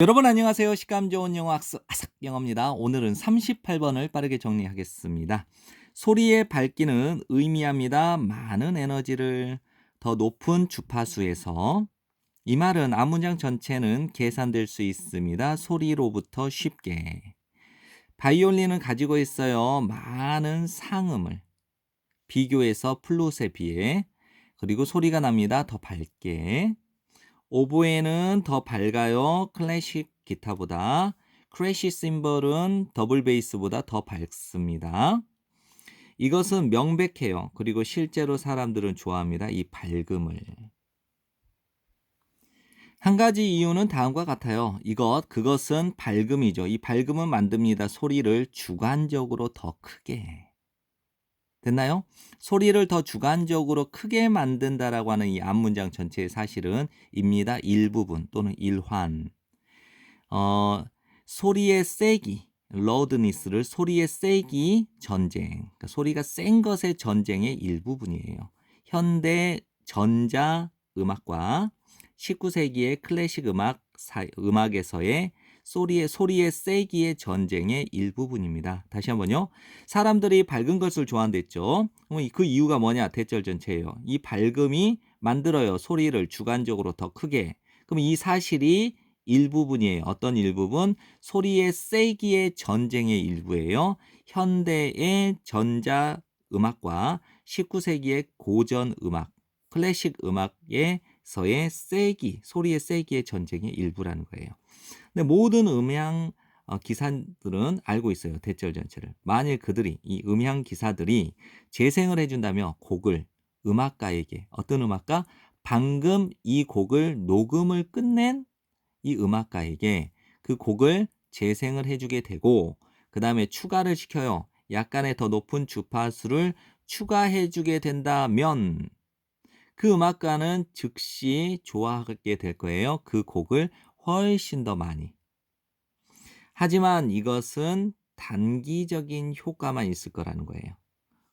여러분 안녕하세요. 식감 좋은 영어 학습 아삭 영어입니다. 오늘은 38번을 빠르게 정리하겠습니다. 소리의 밝기는 의미합니다. 많은 에너지를 더 높은 주파수에서 이 말은 앞문장 전체는 계산될 수 있습니다. 소리로부터 쉽게. 바이올린은 가지고 있어요. 많은 상음을 비교해서 플룻에 비해 그리고 소리가 납니다. 더 밝게. 오보에는 더 밝아요. 클래식 기타보다. 크래시 심벌은 더블 베이스보다 더 밝습니다. 이것은 명백해요. 그리고 실제로 사람들은 좋아합니다. 이 밝음을. 한 가지 이유는 다음과 같아요. 이것, 그것은 밝음이죠. 이 밝음은 만듭니다. 소리를 주관적으로 더 크게. 됐나요? 소리를 더 주관적으로 크게 만든다라고 하는 이 앞 문장 전체의 사실은 입니다. 일부분 또는 일환. 어, 소리의 세기, 러드니스를 소리의 세기 전쟁. 그러니까 소리가 센 것의 전쟁의 일부분이에요. 현대 전자 음악과 19세기의 클래식 음악 사, 음악에서의 소리의 소리의 세기의 전쟁의 일부분입니다. 다시 한번요. 사람들이 밝은 것을 좋아한댔죠. 그 이유가 뭐냐? 대절 전체예요. 이 밝음이 만들어요. 소리를 주관적으로 더 크게. 그럼 이 사실이 일부분이에요. 어떤 일부분? 소리의 세기의 전쟁의 일부예요. 현대의 전자 음악과 19세기의 고전 음악, 클래식 음악에 서의 세기, 소리의 세기의 전쟁의 일부라는 거예요. 근데 모든 음향 어, 기사들은 알고 있어요. 대절 전체를. 만일 그들이 이 음향 기사들이 재생을 해준다며 곡을 음악가에게 어떤 음악가 방금 이 곡을 녹음을 끝낸 이 음악가에게 그 곡을 재생을 해주게 되고 그 다음에 추가를 시켜요. 약간의 더 높은 주파수를 추가해주게 된다면 그 음악가는 즉시 좋아하게 될 거예요. 그 곡을 훨씬 더 많이. 하지만 이것은 단기적인 효과만 있을 거라는 거예요.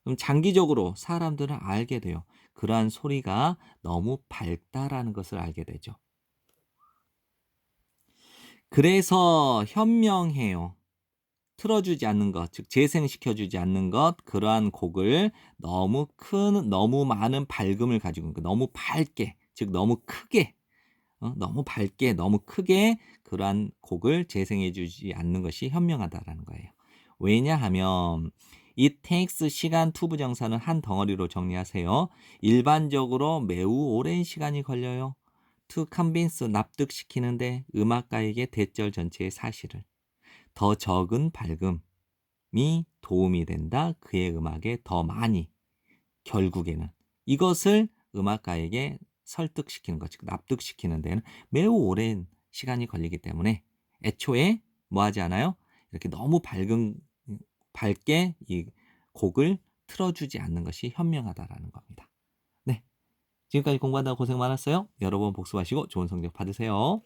그럼 장기적으로 사람들은 알게 돼요. 그러한 소리가 너무 밝다라는 것을 알게 되죠. 그래서 현명해요. 틀어주지 않는 것, 즉 재생시켜주지 않는 것, 그러한 곡을 너무 큰, 너무 많은 밝음을 가지고, 너무 밝게, 즉 너무 크게 어? 너무 밝게 너무 크게 그러한 곡을 재생해 주지 않는 것이 현명하다라는 거예요. 왜냐하면 it takes 시간 투부정사는 한 덩어리로 정리하세요. 일반적으로 매우 오랜 시간이 걸려요. to convince 납득시키는데 음악가에게 대절 전체의 사실을 더 적은 밝음이 도움이 된다. 그의 음악에 더 많이 결국에는 이것을 음악가에게 설득시키는 것, 즉 납득시키는 데는 매우 오랜 시간이 걸리기 때문에 애초에 뭐 하지 않아요? 이렇게 너무 밝은 밝게 이 곡을 틀어주지 않는 것이 현명하다라는 겁니다. 네. 지금까지 공부한다고 고생 많았어요. 여러분 복습하시고 좋은 성적 받으세요.